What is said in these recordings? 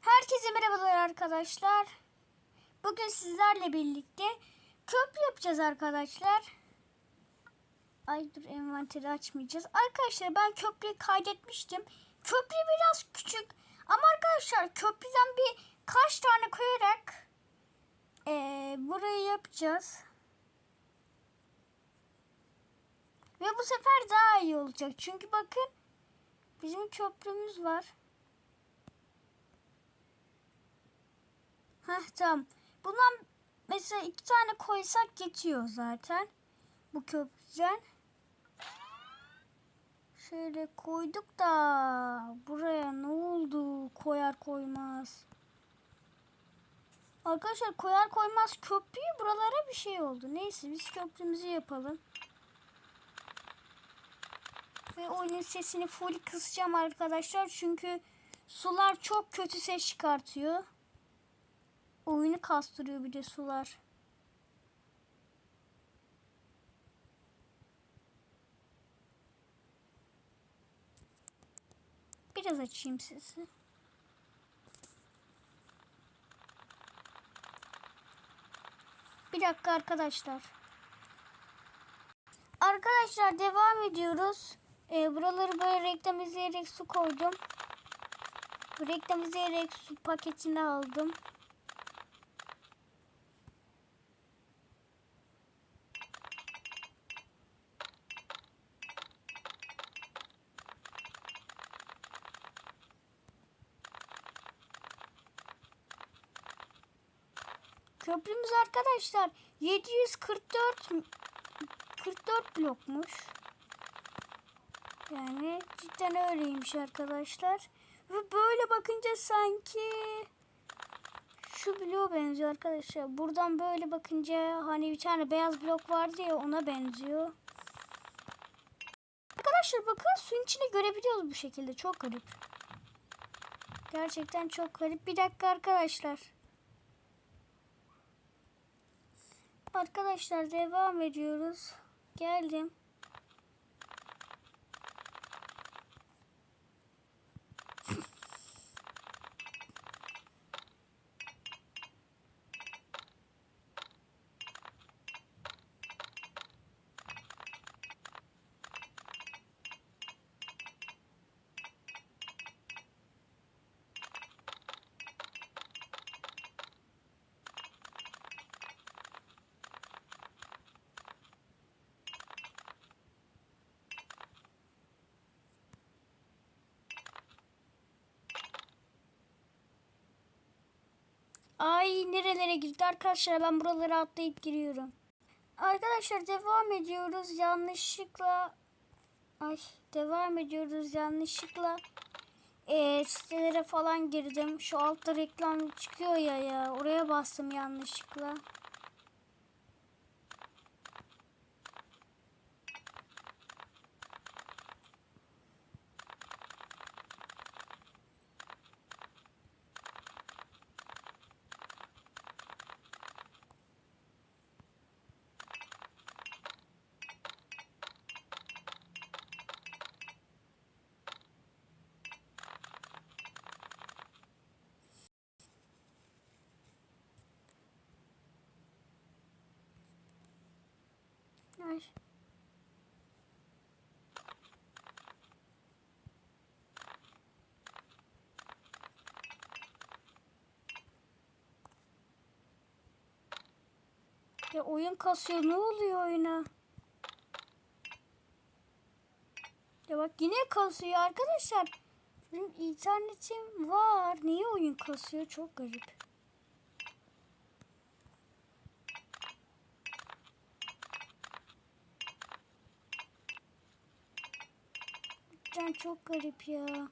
Herkese merhabalar arkadaşlar. Bugün sizlerle birlikte köprü yapacağız arkadaşlar. Ay dur envanteri açmayacağız. Arkadaşlar ben köprüyü kaydetmiştim. Köprü biraz küçük. Ama arkadaşlar köprüden bir kaç tane koyarak eee, burayı yapacağız. Ve bu sefer daha iyi olacak. Çünkü bakın bizim köprümüz var. Heh tamam. Bundan mesela iki tane koysak yetiyor zaten. Bu köprüden. Şöyle koyduk da buraya ne oldu koyar koymaz. Arkadaşlar koyar koymaz köprüyü buralara bir şey oldu. Neyse biz köprümüzü yapalım. Ve oyunun sesini full kısacağım arkadaşlar. Çünkü sular çok kötü ses çıkartıyor. Oyunu kastırıyor bir de sular. Biraz açayım sesi. Bir dakika arkadaşlar. Arkadaşlar devam ediyoruz. Ee, buraları böyle reklam izleyerek su koydum. Reklam izleyerek su paketini aldım. Köprümüz arkadaşlar 744 44 blokmuş. Yani cidden öyleymiş arkadaşlar. Ve böyle bakınca sanki şu bloğa benziyor arkadaşlar. Buradan böyle bakınca hani bir tane beyaz blok vardı ya ona benziyor. Arkadaşlar bakın suyun içini görebiliyoruz bu şekilde. Çok garip. Gerçekten çok garip. Bir dakika arkadaşlar. Arkadaşlar devam ediyoruz. Geldim. Arkadaşlar ben buraları atlayıp giriyorum. Arkadaşlar devam ediyoruz yanlışlıkla ay devam ediyoruz yanlışlıkla e, sitelere falan girdim. Şu altta reklam çıkıyor ya ya oraya bastım yanlışlıkla. Ay. Ya oyun kasıyor. Ne oluyor oyuna? Ya bak yine kasıyor arkadaşlar. Benim internetim var. Niye oyun kasıyor? Çok garip. Cidden çok garip ya.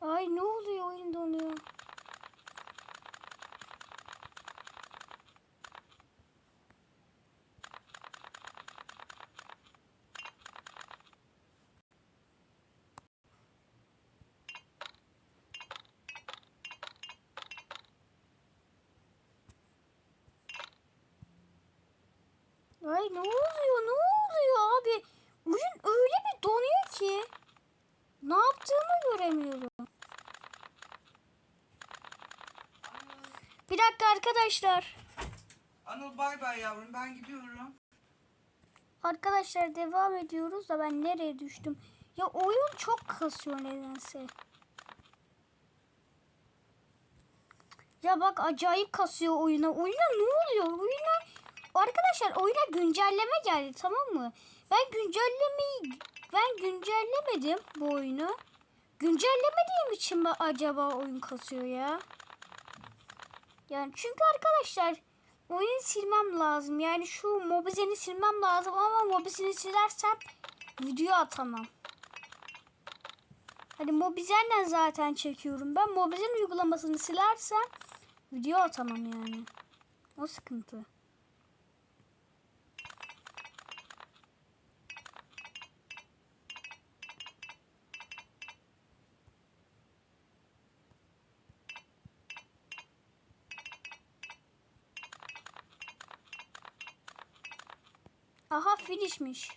Ay ne oluyor oyun donuyor. Dakika arkadaşlar. Anıl bay bay yavrum ben gidiyorum. Arkadaşlar devam ediyoruz da ben nereye düştüm? Ya oyun çok kasıyor nedense. Ya bak acayip kasıyor oyuna. Oyuna ne oluyor? Oyuna Arkadaşlar oyuna güncelleme geldi tamam mı? Ben güncellemeyi ben güncellemedim bu oyunu. Güncellemediğim için mi acaba oyun kasıyor ya? Yani çünkü arkadaşlar oyunu silmem lazım. Yani şu Mobizen'i silmem lazım ama Mobizen'i silersem video atamam. Hani Mobizen'le zaten çekiyorum. Ben Mobizen uygulamasını silersem video atamam yani. O sıkıntı. Finishmiş.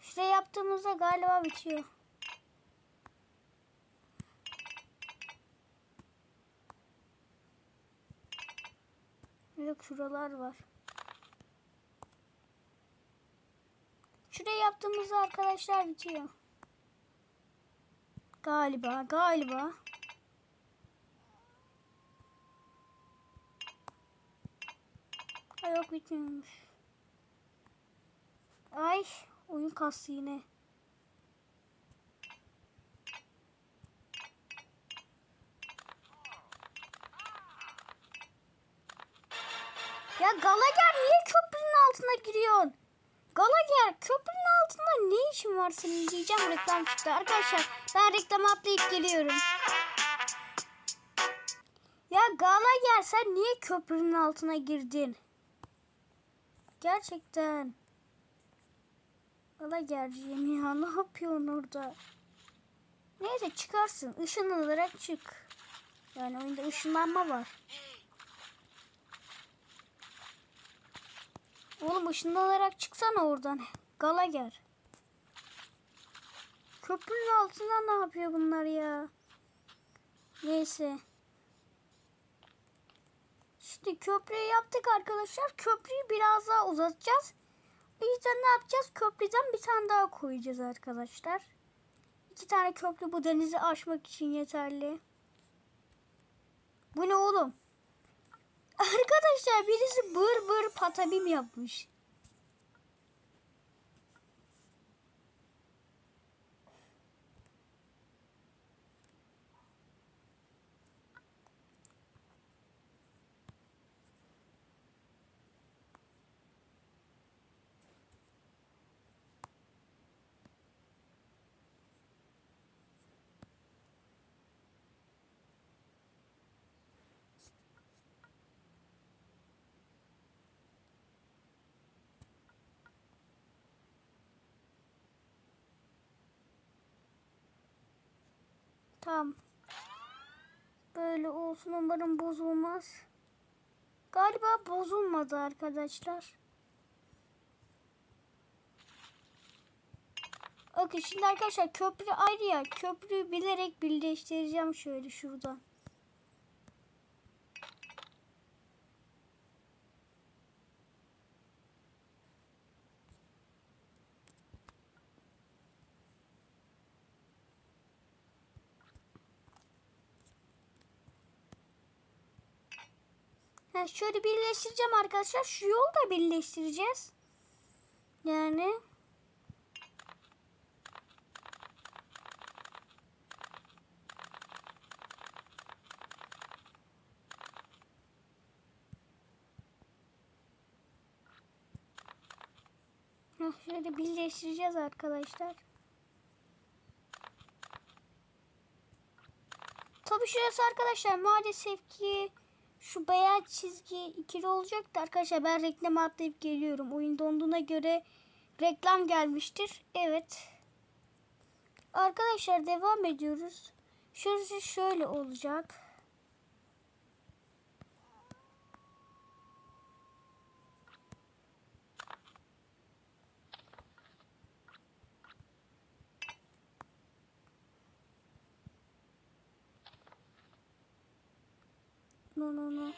Şuraya yaptığımızda galiba bitiyor. Yok şuralar var. Şuraya yaptığımızda arkadaşlar bitiyor. Galiba, galiba. Ha yok bitmiyormuş. Ay oyun kastı yine. Ya Galager niye köprünün altına giriyorsun? Galager köprünün altında ne işin var senin diyeceğim reklam çıktı. Arkadaşlar ben reklam atlayıp geliyorum. Ya Galager sen niye köprünün altına girdin? Gerçekten. Galagerciğim ya ne yapıyorsun orada? Neyse çıkarsın. Işınlanarak çık. Yani oyunda ışınlanma var. Oğlum ışınlanarak çıksana oradan. Galager. Köprünün altında ne yapıyor bunlar ya? Neyse. Şimdi köprüyü yaptık arkadaşlar. Köprüyü biraz daha uzatacağız. O yüzden ne yapacağız? Köprüden bir tane daha koyacağız arkadaşlar. İki tane köprü bu denizi aşmak için yeterli. Bu ne oğlum? Arkadaşlar birisi bır bır patabim yapmış. Tamam. Böyle olsun umarım bozulmaz. Galiba bozulmadı arkadaşlar. Bakın şimdi arkadaşlar köprü ayrı ya. Köprüyü bilerek birleştireceğim şöyle şuradan. Ha, şöyle birleştireceğim arkadaşlar. Şu yolu da birleştireceğiz. Yani şöyle birleştireceğiz arkadaşlar. Tabii şurası arkadaşlar maalesef ki şu beyaz çizgi ikili olacaktı arkadaşlar. Ben reklam atlayıp geliyorum. Oyun donduğuna göre reklam gelmiştir. Evet. Arkadaşlar devam ediyoruz. Şurası şöyle olacak. No no no.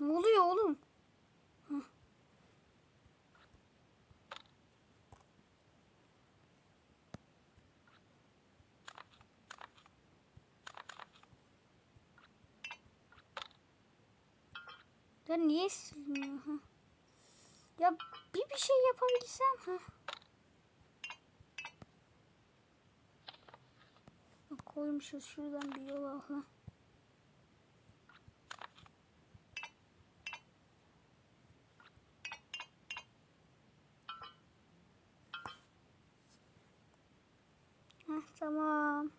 Ne oluyor oğlum? Ya niye silmiyor? Ha? Ya bir bir şey yapabilsem ha. Koymuşuz şuradan bir yola ha. Heh, tamam.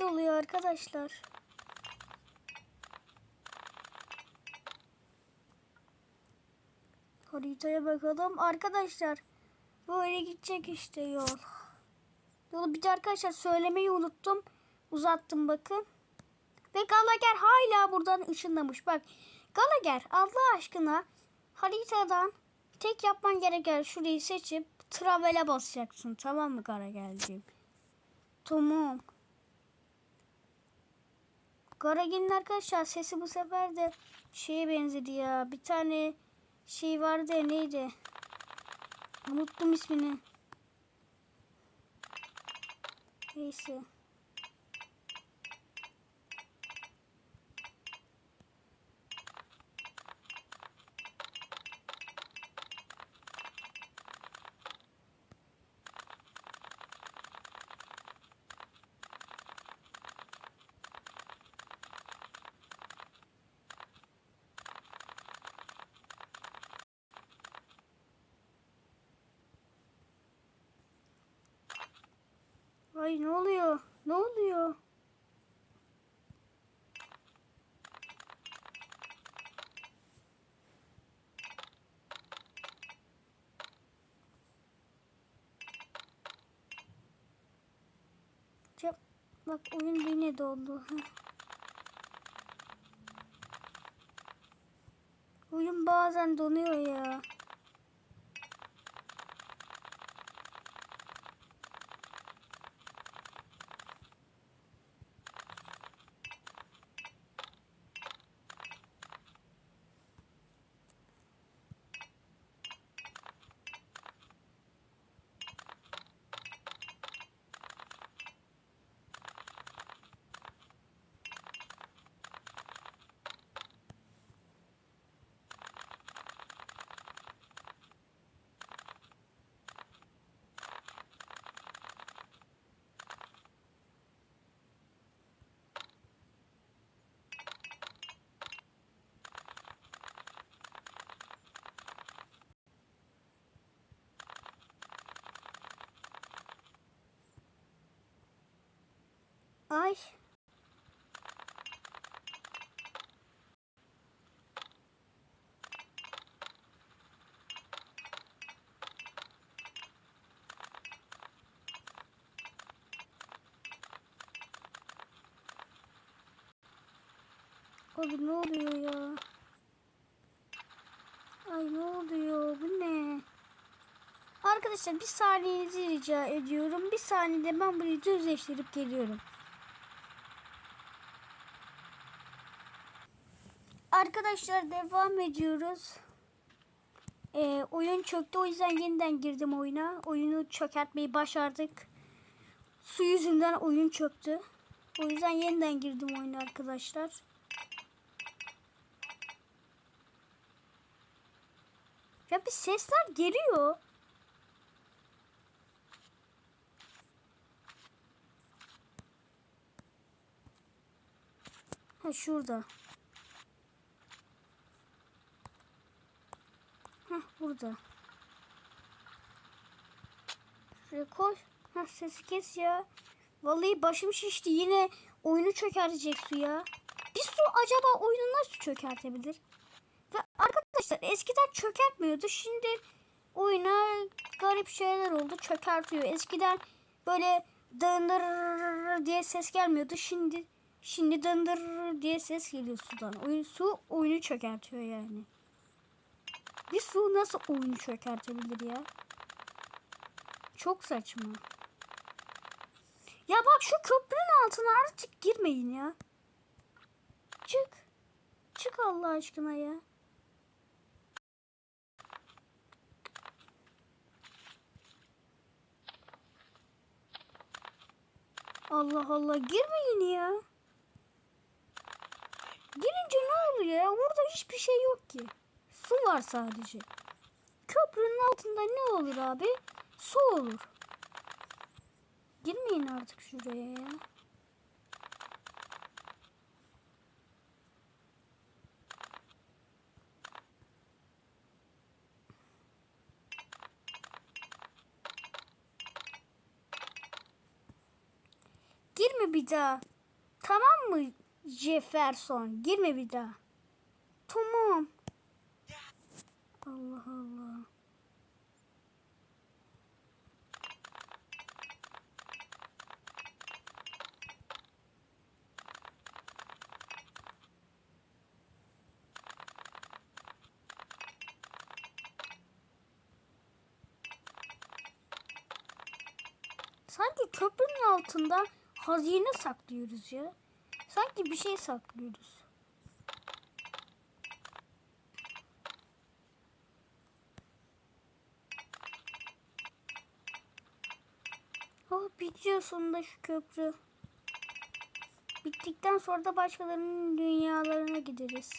Güzel oluyor arkadaşlar. Haritaya bakalım. Arkadaşlar böyle gidecek işte yol. Yolu bir de arkadaşlar söylemeyi unuttum. Uzattım bakın. Ve Gallagher hala buradan ışınlamış. Bak Gallagher Allah aşkına haritadan tek yapman gereken şurayı seçip travele basacaksın. Tamam mı Gallagher'ciğim? Tamam. Garagin'in arkadaşlar sesi bu sefer de şeye benzedi ya. Bir tane şey vardı ya neydi? Unuttum ismini. Neyse. Ay ne oluyor? Ne oluyor? Cep, bak oyun yine doldu. Oyun bazen donuyor ya. Ay. Abi ne oluyor ya? Ay ne oluyor? Bu ne? Arkadaşlar bir saniyenizi rica ediyorum. Bir saniyede ben burayı düzleştirip geliyorum. Arkadaşlar devam ediyoruz. Ee, oyun çöktü o yüzden yeniden girdim oyuna. Oyunu çökertmeyi başardık. Su yüzünden oyun çöktü. O yüzden yeniden girdim oyuna arkadaşlar. Ya bir sesler geliyor. Ha şurada. Heh burada. Şuraya koy. Heh sesi kes ya. Vallahi başım şişti. Yine oyunu çökertecek su ya. Bir su acaba oyunu nasıl çökertebilir? Ve arkadaşlar eskiden çökertmiyordu. Şimdi oyuna garip şeyler oldu. Çökertiyor. Eskiden böyle dındır diye ses gelmiyordu. Şimdi şimdi dındır diye ses geliyor sudan. Oyun, su oyunu çökertiyor yani. Bir su nasıl oyunu çökertebilir ya? Çok saçma. Ya bak şu köprünün altına artık girmeyin ya. Çık. Çık Allah aşkına ya. Allah Allah girmeyin ya. Girince ne oluyor ya? Orada hiçbir şey yok ki. Su var sadece. Köprünün altında ne olur abi? Su olur. Girmeyin artık şuraya ya. Girme bir daha. Tamam mı Jefferson? Girme bir daha. Tamam. Allah Allah. Sanki köprünün altında hazine saklıyoruz ya. Sanki bir şey saklıyoruz. Bitiyor sonunda şu köprü. Bittikten sonra da başkalarının dünyalarına gideriz.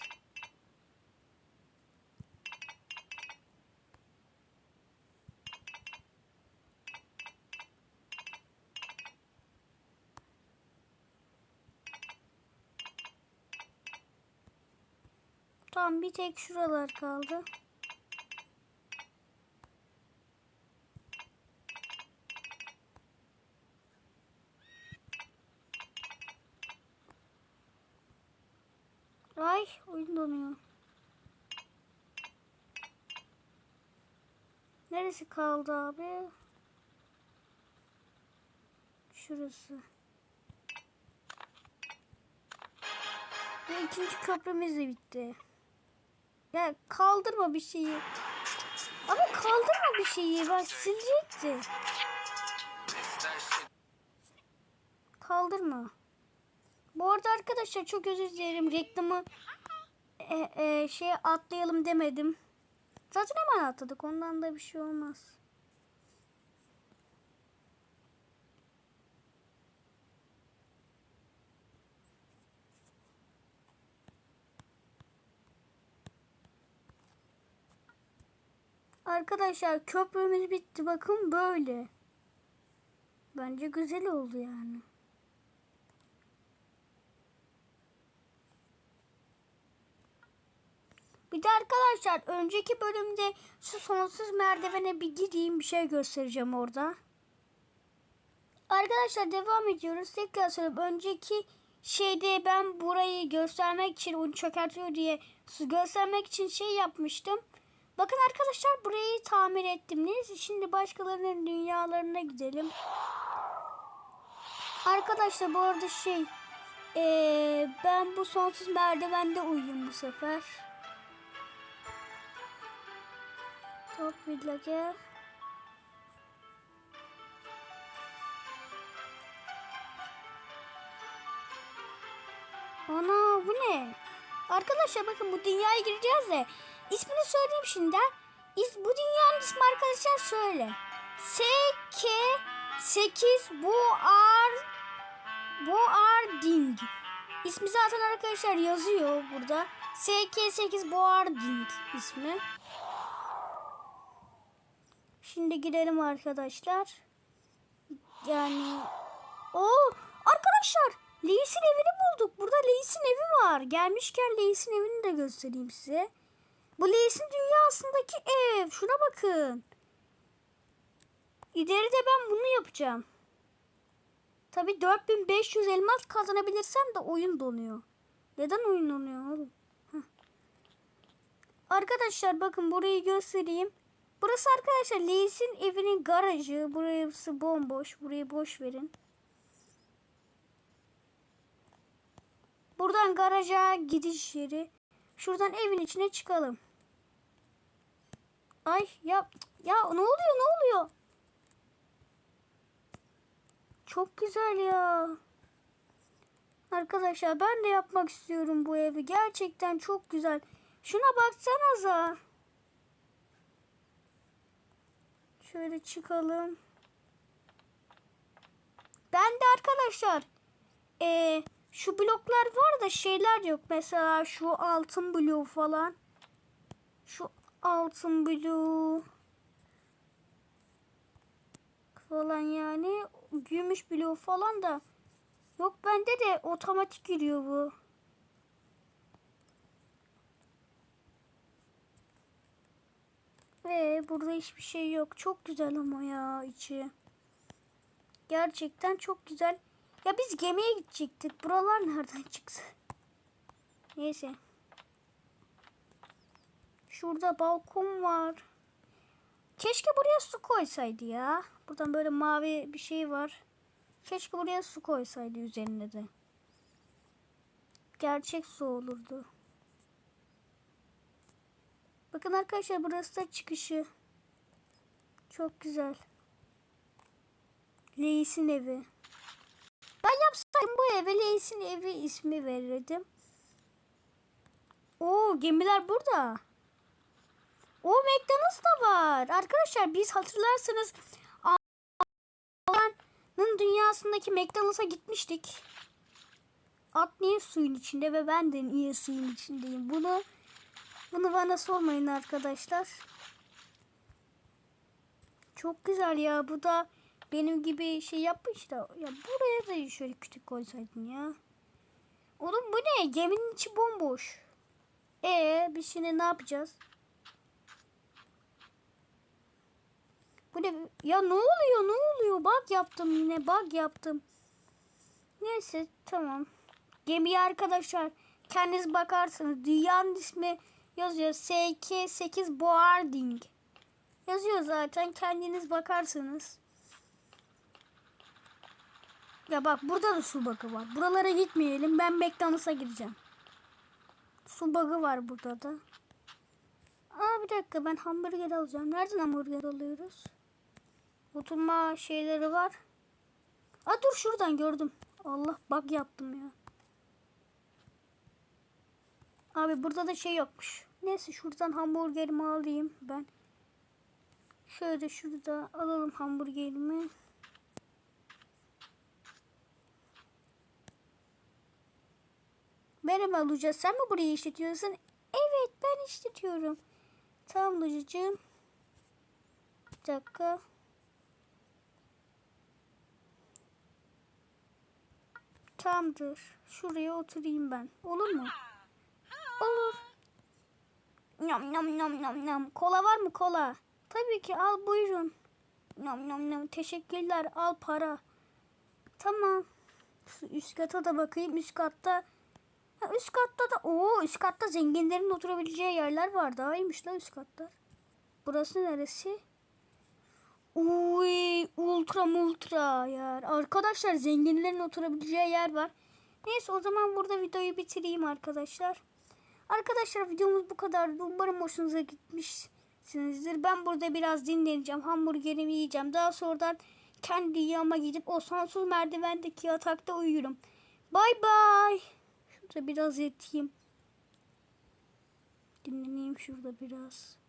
Tamam bir tek şuralar kaldı. Ay oyun donuyor. Neresi kaldı abi? Şurası. Ve ikinci köprümüz de bitti. Ya kaldırma bir şeyi. Ama kaldırma bir şeyi. Bak silecekti. Kaldırma. Bu arada arkadaşlar çok özür dilerim. Reklamı e, e, şey atlayalım demedim. Zaten hemen atladık. Ondan da bir şey olmaz. Arkadaşlar köprümüz bitti. Bakın böyle. Bence güzel oldu yani. Bir de arkadaşlar önceki bölümde şu sonsuz merdivene bir gideyim bir şey göstereceğim orada. Arkadaşlar devam ediyoruz. Tekrar söyleyeyim. Önceki şeyde ben burayı göstermek için onu çökertiyor diye göstermek için şey yapmıştım. Bakın arkadaşlar burayı tamir ettim. Neyse şimdi başkalarının dünyalarına gidelim. Arkadaşlar bu arada şey eee, ben bu sonsuz merdivende uyuyayım bu sefer. Villa gel. Ana bu ne? Arkadaşlar bakın bu dünyaya gireceğiz de ismini söyleyeyim şimdiden. İs, bu dünyanın ismi arkadaşlar şöyle. SK 8 Boar Boarding. İsmi zaten arkadaşlar yazıyor burada. SK8 Boarding ismi. Şimdi girelim arkadaşlar. Yani o arkadaşlar Leis'in evini bulduk. Burada Leis'in evi var. Gelmişken Leis'in evini de göstereyim size. Bu Leis'in dünyasındaki ev. Şuna bakın. İleride ben bunu yapacağım. Tabi 4500 elmas kazanabilirsem de oyun donuyor. Neden oyun donuyor oğlum? Heh. Arkadaşlar bakın burayı göstereyim. Burası arkadaşlar Leis'in evinin garajı. Burası bomboş. Burayı boş verin. Buradan garaja gidiş yeri. Şuradan evin içine çıkalım. Ay ya ya ne oluyor ne oluyor? Çok güzel ya. Arkadaşlar ben de yapmak istiyorum bu evi. Gerçekten çok güzel. Şuna baksanıza. Şöyle çıkalım. Ben de arkadaşlar eee, şu bloklar var da şeyler yok. Mesela şu altın bloğu falan. Şu altın bloğu falan yani gümüş bloğu falan da yok bende de otomatik giriyor bu. Ve burada hiçbir şey yok. Çok güzel ama ya içi. Gerçekten çok güzel. Ya biz gemiye gidecektik. Buralar nereden çıksın? Neyse. Şurada balkon var. Keşke buraya su koysaydı ya. Buradan böyle mavi bir şey var. Keşke buraya su koysaydı üzerine de. Gerçek su olurdu. Bakın arkadaşlar burası da çıkışı. Çok güzel. Leis'in evi. Ben yapsaydım bu eve Leis'in evi ismi verirdim. Oo gemiler burada. O McDonald's da var. Arkadaşlar biz hatırlarsanız Alan'ın dünyasındaki McDonald's'a gitmiştik. At niye suyun içinde ve ben de niye suyun içindeyim. Bunu bunu bana sormayın arkadaşlar. Çok güzel ya. Bu da benim gibi şey yapmış da. Ya buraya da şöyle kütük koysaydın ya. Oğlum bu ne? Geminin içi bomboş. Ee biz şimdi ne yapacağız? Bu ne? Ya ne oluyor? Ne oluyor? Bug yaptım yine. Bug yaptım. Neyse tamam. Gemiye arkadaşlar kendiniz bakarsınız. Dünyanın ismi yazıyor. SK8 Boarding. Yazıyor zaten. Kendiniz bakarsınız. Ya bak burada da su bug'ı var. Buralara gitmeyelim. Ben McDonald's'a gideceğim. Su bug'ı var burada da. Aa bir dakika ben hamburger alacağım. Nereden hamburger alıyoruz? Oturma şeyleri var. Aa dur şuradan gördüm. Allah bug yaptım ya. Abi burada da şey yokmuş. Neyse şuradan hamburgerimi alayım ben. Şöyle şurada alalım hamburgerimi. Merhaba Luca sen mi burayı işletiyorsun? Evet ben işletiyorum. Tamam Luca'cığım. Bir dakika. Tamamdır. Şuraya oturayım ben. Olur mu? Olur. Nam nam nam nam nam. Kola var mı kola? Tabii ki al buyurun. Nam nam nam. Teşekkürler. Al para. Tamam. Şu üst kata da bakayım. Üst katta Ha, üst katta da o üst katta zenginlerin oturabileceği yerler var. Daha iyiymiş lan üst katlar. Burası neresi? Uy, ultra multra yer. Arkadaşlar zenginlerin oturabileceği yer var. Neyse o zaman burada videoyu bitireyim arkadaşlar. Arkadaşlar videomuz bu kadardı. Umarım hoşunuza gitmişsinizdir. Ben burada biraz dinleneceğim. Hamburgerimi yiyeceğim. Daha sonradan kendi yama gidip o sonsuz merdivendeki yatakta uyurum. Bay bay. Şurada biraz yatayım. Dinleneyim şurada biraz.